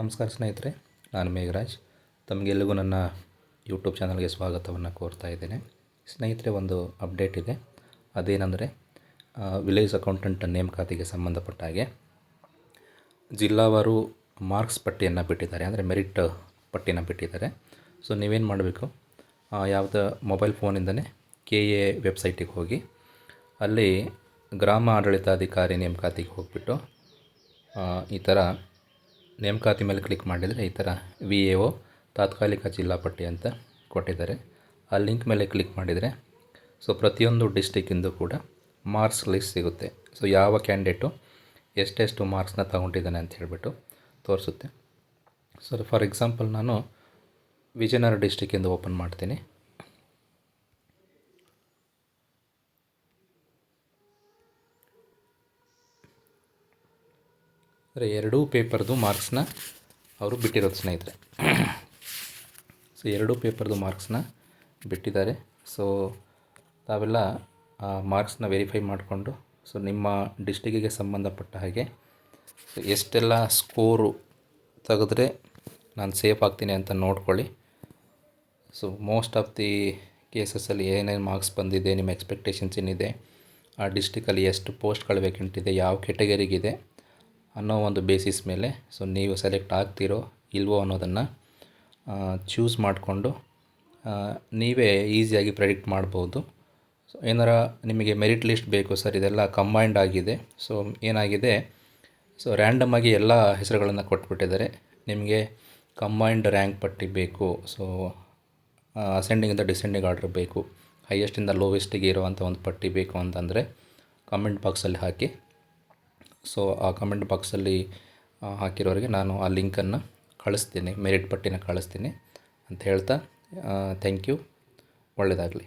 ನಮಸ್ಕಾರ ಸ್ನೇಹಿತರೆ, ನಾನು ಮೇಘರಾಜ್. ತಮಗೆಲ್ಲರಿಗೂ ನನ್ನ ಯೂಟ್ಯೂಬ್ ಚಾನಲ್ಗೆ ಸ್ವಾಗತವನ್ನು ಕೋರ್ತಾ ಇದ್ದೇನೆ. ಸ್ನೇಹಿತರೆ, ಒಂದು ಅಪ್ಡೇಟ್ ಇದೆ. ಅದೇನೆಂದರೆ ವಿಲೇಜ್ ಅಕೌಂಟೆಂಟ್ ನೇಮಕಾತಿಗೆ ಸಂಬಂಧಪಟ್ಟ ಹಾಗೆ ಜಿಲ್ಲಾವಾರು ಮಾರ್ಕ್ಸ್ ಪಟ್ಟಿಯನ್ನು ಬಿಟ್ಟಿದ್ದಾರೆ. ಅಂದರೆ ಮೆರಿಟ್ ಪಟ್ಟಿನ ಬಿಟ್ಟಿದ್ದಾರೆ. ಸೊ, ನೀವೇನು ಮಾಡಬೇಕು? ಯಾವುದೋ ಮೊಬೈಲ್ ಫೋನಿಂದನೇ ಕೆ ಎ ವೆಬ್ಸೈಟಿಗೆ ಹೋಗಿ, ಅಲ್ಲಿ ಗ್ರಾಮ ಆಡಳಿತಾಧಿಕಾರಿ ನೇಮಕಾತಿಗೆ ಹೋಗ್ಬಿಟ್ಟು ಈ ಥರ ನೇಮಕಾತಿ ಮೇಲೆ ಕ್ಲಿಕ್ ಮಾಡಿದರೆ ಈ ಥರ ವಿ ಎ ಒ ತಾತ್ಕಾಲಿಕ ಜಿಲ್ಲಾ ಪಟ್ಟಿ ಅಂತ ಕೊಟ್ಟಿದ್ದಾರೆ. ಆ ಲಿಂಕ್ ಮೇಲೆ ಕ್ಲಿಕ್ ಮಾಡಿದರೆ ಸೊ ಪ್ರತಿಯೊಂದು ಡಿಸ್ಟಿಕ್ಕಿಂದು ಕೂಡ ಮಾರ್ಕ್ಸ್ ಲಿಸ್ಟ್ ಸಿಗುತ್ತೆ. ಸೊ ಯಾವ ಕ್ಯಾಂಡಿಡೇಟು ಎಷ್ಟೆಷ್ಟು ಮಾರ್ಕ್ಸ್ನ ತಗೊಂಡಿದ್ದಾನೆ ಅಂತ ಹೇಳಿಬಿಟ್ಟು ತೋರಿಸುತ್ತೆ. ಸೊ ಫಾರ್ ಎಕ್ಸಾಂಪಲ್ ನಾನು ವಿಜಯನಗರ ಡಿಸ್ಟಿಕ್ಕಿಂದ ಓಪನ್ ಮಾಡ್ತೀನಿ. ಅಂದರೆ ಎರಡೂ ಪೇಪರ್ದು ಮಾರ್ಕ್ಸ್ನ ಅವರು ಬಿಟ್ಟಿರೋದು ಸ್ನೇಹಿತರೆ. ಸೊ ಎರಡೂ ಪೇಪರ್ದು ಮಾರ್ಕ್ಸ್ನ ಬಿಟ್ಟಿದ್ದಾರೆ. ಸೊ ತಾವೆಲ್ಲ ಮಾರ್ಕ್ಸ್ನ ವೆರಿಫೈ ಮಾಡಿಕೊಂಡು ಸೊ ನಿಮ್ಮ ಡಿಸ್ಟಿಕ್ಕಿಗೆ ಸಂಬಂಧಪಟ್ಟ ಹಾಗೆ ಸೊ ಎಷ್ಟೆಲ್ಲ ಸ್ಕೋರು ತೆಗೆದ್ರೆ ನಾನು ಸೇಫ್ ಆಗ್ತೀನಿ ಅಂತ ನೋಡ್ಕೊಳ್ಳಿ. ಸೊ ಮೋಸ್ಟ್ ಆಫ್ ದಿ ಕೇಸಸಲ್ಲಿ ಏನೇನು ಮಾರ್ಕ್ಸ್ ಬಂದಿದೆ, ನಿಮ್ಮ ಎಕ್ಸ್ಪೆಕ್ಟೇಷನ್ಸ್ ಏನಿದೆ, ಆ ಡಿಸ್ಟಿಕಲ್ಲಿ ಎಷ್ಟು ಪೋಸ್ಟ್ಗಳು ವೇಕೆಂಟ್ ಇದೆ, ಯಾವ ಕೆಟಗರಿಗಿದೆ ಅನ್ನೋ ಒಂದು ಬೇಸಿಸ್ ಮೇಲೆ ಸೊ ನೀವು ಸೆಲೆಕ್ಟ್ ಆಗ್ತಿರೋ ಇಲ್ವೋ ಅನ್ನೋದನ್ನು ಚೂಸ್ ಮಾಡಿಕೊಂಡು ನೀವೇ ಈಸಿಯಾಗಿ ಪ್ರೆಡಿಕ್ಟ್ ಮಾಡ್ಬೋದು. ಸೊ ಏನಾರ ನಿಮಗೆ ಮೆರಿಟ್ ಲಿಸ್ಟ್ ಬೇಕು ಸರ್ ಇದೆಲ್ಲ ಕಂಬೈಂಡ್ ಆಗಿದೆ. ಸೊ ಏನಾಗಿದೆ? ಸೊ ರ್ಯಾಂಡಮ್ ಆಗಿ ಎಲ್ಲ ಹೆಸರುಗಳನ್ನು ಕೊಟ್ಬಿಟ್ಟಿದ್ದಾರೆ. ನಿಮಗೆ ಕಂಬೈಂಡ್ ರ್ಯಾಂಕ್ ಪಟ್ಟಿ ಬೇಕು. ಸೊ ಅಸೆಂಡಿಂಗಿಂದ ಡಿಸೆಂಡಿಂಗ್ ಆರ್ಡರ್ ಬೇಕು. ಹೈಯೆಸ್ಟಿಂದ ಲೋವೆಸ್ಟಿಗೆ ಇರುವಂಥ ಒಂದು ಪಟ್ಟಿ ಬೇಕು ಅಂತಂದರೆ ಕಮೆಂಟ್ ಬಾಕ್ಸಲ್ಲಿ ಹಾಕಿ. ಸೊ ಆ ಕಮೆಂಟ್ ಬಾಕ್ಸಲ್ಲಿ ಹಾಕಿರೋರಿಗೆ ನಾನು ಆ ಲಿಂಕನ್ನು ಕಳಿಸ್ತೀನಿ ಮೆರಿಟ್ ಪಟ್ಟಿನ ಕಳಿಸ್ತೀನಿ ಅಂತ ಹೇಳ್ತಾ ಥ್ಯಾಂಕ್ ಯು ಒಳ್ಳೆಯದಾಗಲಿ